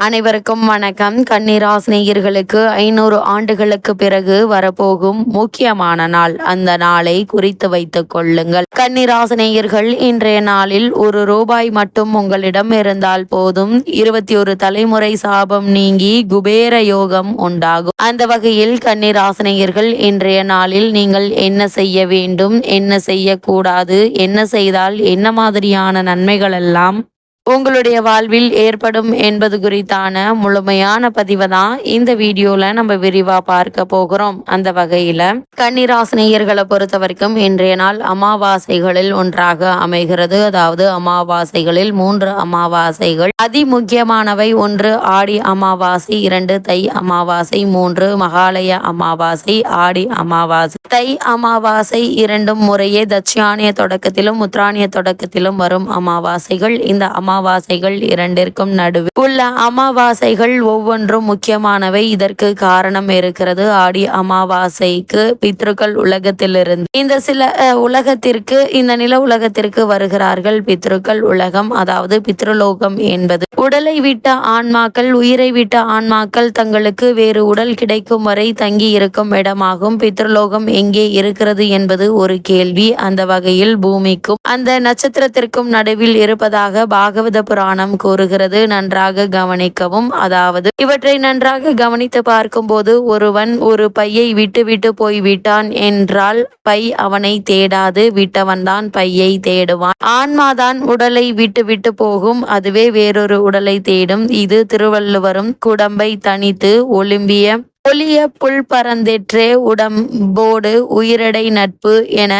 அனைவருக்கும் வணக்கம். கன்னிராசினியர்களுக்கு ஐநூறு ஆண்டுகளுக்கு பிறகு வரப்போகும் முக்கியமான நாள். அந்த நாளை குறித்து வைத்துக் கொள்ளுங்கள். கன்னிராசினியர்கள் இன்றைய நாளில் ஒரு ரூபாய் மட்டும் உங்களிடம் இருந்தால் போதும். இருபத்தி ஒரு தலைமுறை சாபம் நீங்கி குபேர யோகம் உண்டாகும். அந்த வகையில் கன்னிராசினியர்கள் இன்றைய நாளில் நீங்கள் என்ன செய்ய வேண்டும்? என்ன செய்யக்கூடாது? என்ன செய்தால் என்ன மாதிரியான நன்மைகள் எல்லாம் உங்களுடைய வாழ்வில் ஏற்படும் என்பது குறித்தான முழுமையான பதிவை தான் இந்த வீடியோல நம்ம விரிவா பார்க்க போகிறோம். அந்த வகையில கன்னிராசினியர்களை பொறுத்த வரைக்கும் இன்றைய நாள் அமாவாசைகளில் ஒன்றாக அமைகிறது. அதாவது அமாவாசைகளில் மூன்று அமாவாசைகள். அதி முக்கியமானவை ஒன்று ஆடி அமாவாசை இரண்டு தை அமாவாசை மூன்று மகாலய அமாவாசை ஆடி அமாவாசை. தை அமாவாசை இரண்டும் முறையே தட்சியானிய தொடக்கத்திலும் உத்ராணிய தொடக்கத்திலும் வரும் அமாவாசைகள். இந்த அமா அமாவாசைகள் இரண்டிற்கும் நடுவே. உள்ள அமாவாசைகள் ஒவ்வொன்றும் முக்கியமானவை. இதற்கு காரணம் இருக்கிறது ஆடி அமாவாசைக்கு பித்ருக்கள் உலகத்திலிருந்து. இந்த சில உலகத்திற்கு இந்த நில உலகத்திற்கு வருகிறார்கள் பித்ருக்கள் உலகம் அதாவது பித்ருலோகம் என்பது. உடலை விட்ட ஆன்மாக்கள் உயிரை விட்ட ஆன்மாக்கள் தங்களுக்கு வேறு உடல் கிடைக்கும் வரை தங்கி இருக்கும் இடமாகும். பித்ருலோகம் எங்கே இருக்கிறது என்பது ஒரு கேள்வி. அந்த வகையில் பூமிக்கும் அந்த நட்சத்திரத்திற்கும் நடுவில் இருப்பதாக பாகவத பாகவத புராணம் கூறுகிறது நன்றாக கவனிக்கவும். அதாவது இவற்றை நன்றாக கவனித்து பார்க்கும்போது ஒருவன் ஒரு பையை விட்டு விட்டு போய் விட்டான் என்றால் பை அவனை தேடாது விட்டவன்தான் பையை தேடுவான். ஆன்மாதான் உடலை விட்டு விட்டு போகும் அதுவே வேறொரு உடலை தேடும். இது திருவள்ளுவரும் குடம்பை தனித்து ஒலிம்பிய ஒளிய புல் பறந்தேற்றே உடம்போடு உயிரடை நட்பு என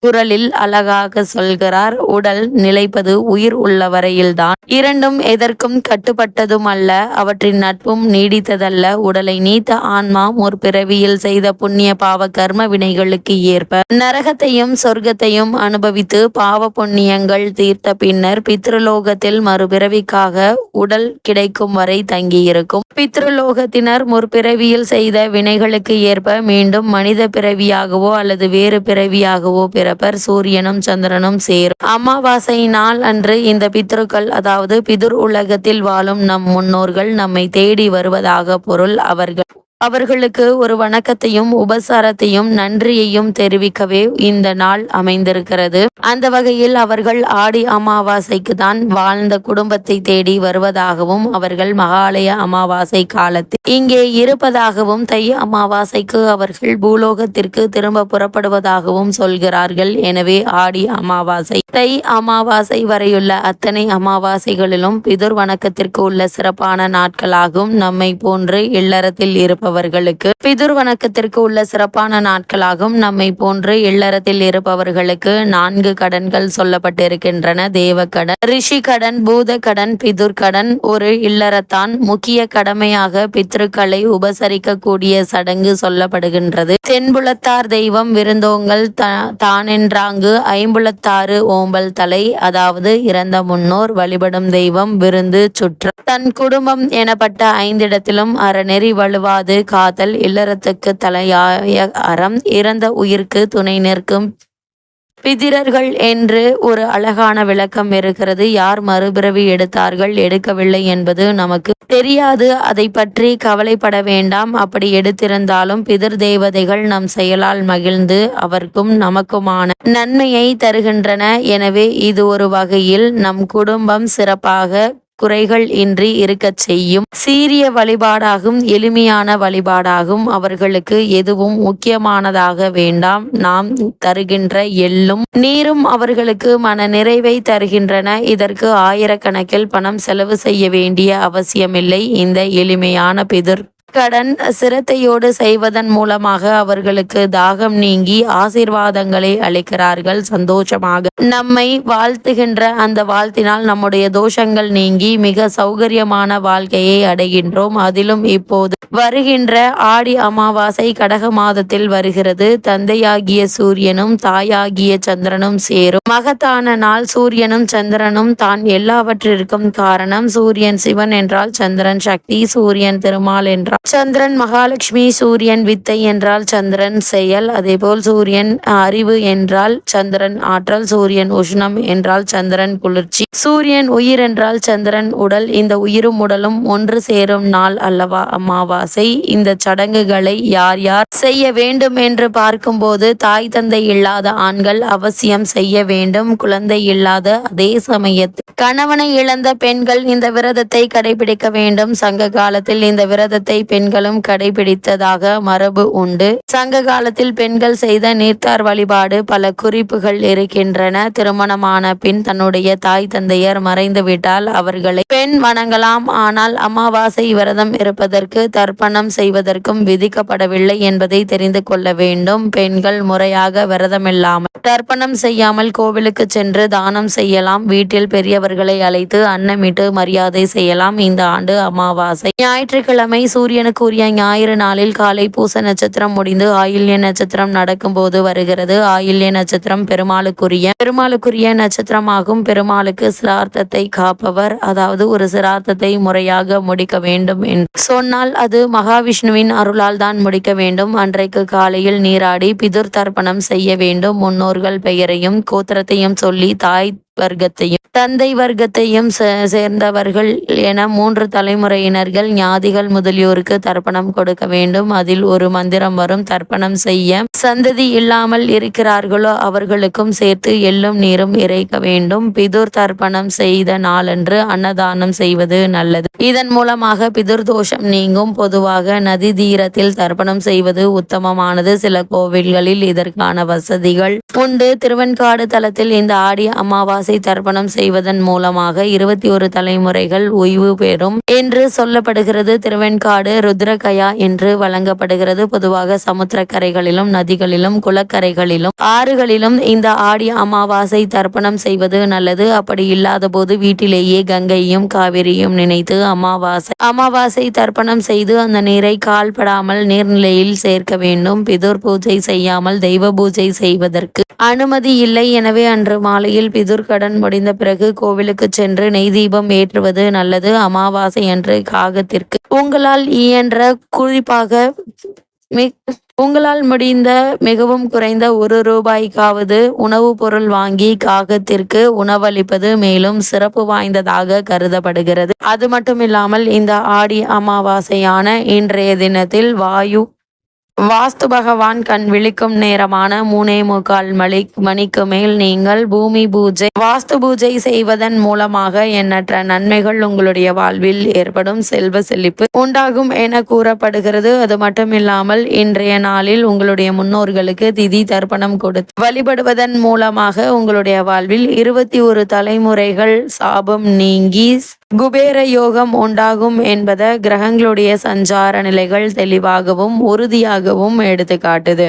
குரலில் அழகாக சொல்கிறார். உடல் நிலைப்பது உயிர் உள்ள வரையில்தான் இரண்டும் எதற்கும் கட்டுப்பட்டதும் அல்ல அவற்றின் நட்பும் நீடித்ததல்ல. உடலை நீத்த ஆன்மா ஒரு பிறவியில் செய்த புண்ணிய பாவ கர்ம வினைகளுக்கு ஏற்ப நரகத்தையும் சொர்க்கத்தையும் அனுபவித்து பாவ புண்ணியங்கள் தீர்த்த பின்னர் பித்ருலோகத்தில் மறுபிறவிக்காக உடல் கிடைக்கும் வரை தங்கியிருக்கும். பித்ருலோகத்தினர் முற்பிறவியில் செய்த வினைகளுக்கு ஏற்ப மீண்டும் மனித பிறவியாகவோ அல்லது வேறு பிறவியாகவோ பிறப்பர் சூரியனும் சந்திரனும் சேரும். அமாவாசை நாள் அன்று இந்த பித்ருக்கள் அதாவது பிதுர் உலகத்தில் வாழும் நம் முன்னோர்கள் நம்மை தேடி வருவதாக பொருள் அவர்கள். அவர்களுக்கு ஒரு வணக்கத்தையும் உபசாரத்தையும் நன்றியையும் தெரிவிக்கவே இந்த நாள் அமைந்திருக்கிறது. அந்த வகையில் அவர்கள் ஆடி அமாவாசைக்கு தான் வாழ்ந்த குடும்பத்தை தேடி வருவதாகவும் அவர்கள் மகாலய அமாவாசை காலத்தில் இங்கே இருப்பதாகவும் தை அமாவாசைக்கு அவர்கள் பூலோகத்திற்கு திரும்ப புறப்படுவதாகவும் சொல்கிறார்கள். எனவே ஆடி அமாவாசை தை அமாவாசை வரையுள்ள அத்தனை அமாவாசைகளிலும் பிதுர் வணக்கத்திற்கு உள்ள சிறப்பான நாட்களாகும். நம்மை போன்று இல்லறத்தில் இருப்பவர் இருப்பவர்களுக்கு பிதுர் வணக்கத்திற்கு உள்ள சிறப்பான நாட்களாகும். நம்மை போன்று இல்லறத்தில் இருப்பவர்களுக்கு நான்கு கடன்கள் சொல்லப்பட்டிருக்கின்றன. தேவ கடன் ரிஷி கடன் பூத கடன் பிதுர் கடன் ஒரு இல்லறத்தான் முக்கிய கடமையாக பித்ருக்களை உபசரிக்க கூடிய சடங்கு சொல்லப்படுகின்றது. தென்புலத்தார் தெய்வம் விருந்தோங்கள் தானென்றாங்கு ஐம்புலத்தாறு ஓம்பல் தலை அதாவது இறந்த முன்னோர் வழிபடும் தெய்வம் விருந்து சுற்றம் தன் குடும்பம் எனப்பட்ட ஐந்திடத்திலும் அறநெறி வலுவாது. காதல் இல்லறத்துக்கு தலையாய அறம் இறந்த உயிர்க்கு துணை நிற்கும். பிதிரர்கள் என்று ஒரு அழகான விளக்கம் இருக்கிறது. யார் மறுபிறவி எடுத்தார்கள் எடுக்கவில்லை என்பது நமக்கு தெரியாது. அதை பற்றி கவலைப்பட வேண்டாம். அப்படி எடுத்திருந்தாலும் பிதிர் தேவதைகள் நம் செயலால் மகிழ்ந்து அவர்க்கும் நமக்குமான நன்மையை தருகின்றன. எனவே இது ஒரு வகையில் நம் குடும்பம் சிறப்பாக குறைகள் இன்றி இருக்கச் செய்யும். சீரிய வழிபாடாகும் எளிமையான வழிபாடாகும். அவர்களுக்கு எதுவும் முக்கியமானதாக வேண்டாம். நாம் தருகின்ற எள்ளும் நீரும் அவர்களுக்கு மன நிறைவை தருகின்றன. இதற்கு ஆயிரக்கணக்கில் பணம் செலவு செய்ய வேண்டிய அவசியமில்லை. இந்த எளிமையான பிதிர் கடன் சிரத்தையோடு செய்வதன் மூலமாக அவர்களுக்கு தாகம் நீங்கி ஆசிர்வாதங்களை அளிக்கிறார்கள். சந்தோஷமாக நம்மை வாழ்த்துகின்ற அந்த வாழ்த்தினால் நம்முடைய தோஷங்கள் நீங்கி மிக சௌகரியமான வாழ்க்கையை அடைகின்றோம். அதிலும் இப்போது வருகின்ற ஆடி அமாவாசை கடக மாதத்தில் வருகிறது. தந்தையாகிய சூரியனும் தாயாகிய சந்திரனும் சேரும். மகத்தான நாள். சூரியனும் சந்திரனும் தான் எல்லாவற்றிற்கும் காரணம். சூரியன் சிவன் என்றால் சந்திரன் சக்தி சூரியன் திருமால் என்றால் சந்திரன் மகாலட்சுமி சூரியன் வித்தை என்றால் சந்திரன் செயல். அதேபோல் சூரியன் அறிவு என்றால் சந்திரன் ஆற்றல். சூரியன் உஷ்ணம் என்றால் சந்திரன் குளிர்ச்சி. சூரியன் உயிர் என்றால் சந்திரன் உடல். இந்த உயிரும் உடலும் ஒன்று சேரும் நாள் அல்லவா? அமாவாசை. இந்த சடங்குகளை யார் யார் செய்ய வேண்டும் என்று பார்க்கும்போது தாய் தந்தை இல்லாத ஆண்கள் அவசியம் செய்ய வேண்டும். குழந்தை இல்லாத அதே சமயத்தில். கணவனை இழந்த பெண்கள் இந்த விரதத்தை கடைபிடிக்க வேண்டும். சங்க காலத்தில் இந்த விரதத்தை பெண்களும் கடைபிடித்ததாக மரபு உண்டு. சங்க காலத்தில் பெண்கள் செய்த நீர்த்தார் வழிபாடு பல குறிப்புகள் இருக்கின்றன. திருமணமான பின் தன்னுடைய தாய் தந்தையர் மறைந்து விட்டால் அவர்களை பெண் வணங்கலாம். ஆனால் அமாவாசை விரதம் இருப்பதற்கு தர்ப்பணம் செய்வதற்கும் விதிக்கப்படவில்லை என்பதை தெரிந்து கொள்ள வேண்டும். பெண்கள் முறையாக விரதமில்லாமல் தர்ப்பணம் செய்யாமல் கோவிலுக்கு சென்று தானம் செய்யலாம். வீட்டில் பெரியவர்களை அழைத்து அன்னமிட்டு மரியாதை செய்யலாம். இந்த ஆண்டு அமாவாசை. ஞாயிற்றுக்கிழமை சூரியனுக்கு உரிய ஞாயிறு நாளில் காலை பூச நட்சத்திரம் முடிந்து ஆயில்ய நட்சத்திரம் நடக்கும் போது வருகிறது. ஆயில்ய நட்சத்திரம் பெருமாளுக்குரிய பெருமாளுக்குரிய நட்சத்திரமாகும். பெருமாளுக்கு சிரார்த்தத்தை காப்பவர். அதாவது ஒரு சிரார்த்தத்தை முறையாக முடிக்க வேண்டும் என்று சொன்னால் அது மகாவிஷ்ணுவின் அருளால் தான் முடிக்க வேண்டும். அன்றைக்கு காலையில் நீராடி பிதுர் தர்ப்பணம் செய்ய வேண்டும். முன்னோர்கள் பெயரையும் கோத்திரத்தையும் சொல்லி தாய் வர்க்கத்தையும் தந்தை வர்க்கத்தையும் சேர்ந்தவர்கள் என மூன்று தலைமுறையினர்கள் ஞாதிகள் முதலியோருக்கு தர்ப்பணம் கொடுக்க வேண்டும். அதில் ஒரு மந்திரம் வரும். தர்ப்பணம் செய்ய சந்ததி இல்லாமல் இருக்கிறார்களோ அவர்களுக்கும் சேர்த்து எள்ளும் நீரும் இறைக்க வேண்டும். பிதுர் தர்ப்பணம் செய்த நாளன்று அன்னதானம் செய்வது நல்லது. இதன் மூலமாக பிதுர் தோஷம் நீங்கும். பொதுவாக நதி தீரத்தில் தர்ப்பணம் செய்வது உத்தமமானது. சில கோவில்களில் இதற்கான வசதிகள் உண்டு. திருவெண்காடு தலத்தில் இந்த ஆடி அமாவாசை தர்ப்பணம் செய்வதன் மூலமாக இருபத்தி ஒரு தலைமுறைகள் ஓய்வு பெறும் என்று சொல்லப்படுகிறது. திருவெண்காடு ருத்ரகயா என்று வழங்கப்படுகிறது. பொதுவாக சமுத்திரக்கரைகளிலும் நதிகளிலும் குளக்கரைகளிலும் ஆறுகளிலும் இந்த ஆடி அமாவாசை தர்ப்பணம் செய்வது நல்லது. அப்படி இல்லாத போது வீட்டிலேயே கங்கையும் காவிரியும் நினைத்து அமாவாசை அமாவாசை தர்ப்பணம் செய்து அந்த நீரை கால்படாமல் நீர்நிலையில் சேர்க்க வேண்டும். பிதுர் பூஜை செய்யாமல் தெய்வ பூஜை செய்வதற்கு அனுமதி இல்லை. எனவே அன்று மாலையில் பிதுர் கடன் முடிந்த பிறகு கோவிலுக்கு சென்று நெய் தீபம் ஏற்றுவது நல்லது. அமாவாசை என்று காகத்திற்கு. உங்களால் இயன்ற குறிப்பாக உங்களால் முடிந்த மிகவும் குறைந்த ஒரு ரூபாய்க்காவது உணவுப் பொருள் வாங்கி காகத்திற்கு உணவளிப்பது மேலும் சிறப்பு வாய்ந்ததாக கருதப்படுகிறது. அது மட்டுமில்லாமல் இந்த ஆடி அமாவாசையான இன்றைய தினத்தில் வாயு வாஸ்து பகவான் கண் விழிக்கும் நேரமான மூணே முக்கால் மணி மணிக்கு மேல் நீங்கள் பூமி பூஜை வாஸ்து பூஜை செய்வதன் மூலமாக எண்ணற்ற நன்மைகள் உங்களுடைய வாழ்வில் ஏற்படும் செல்வ செழிப்பு உண்டாகும் என கூறப்படுகிறது. அது மட்டுமில்லாமல் இன்றைய நாளில் உங்களுடைய முன்னோர்களுக்கு திதி தர்ப்பணம் கொடுத்து வழிபடுவதன் மூலமாக உங்களுடைய வாழ்வில் இருபத்தி ஒரு தலைமுறைகள் சாபம் நீங்கி குபேர யோகம் உண்டாகும் என்பதை கிரகங்களுடைய சஞ்சார நிலைகள் தெளிவாகவும் உறுதியாகவும் எடுத்து காட்டுது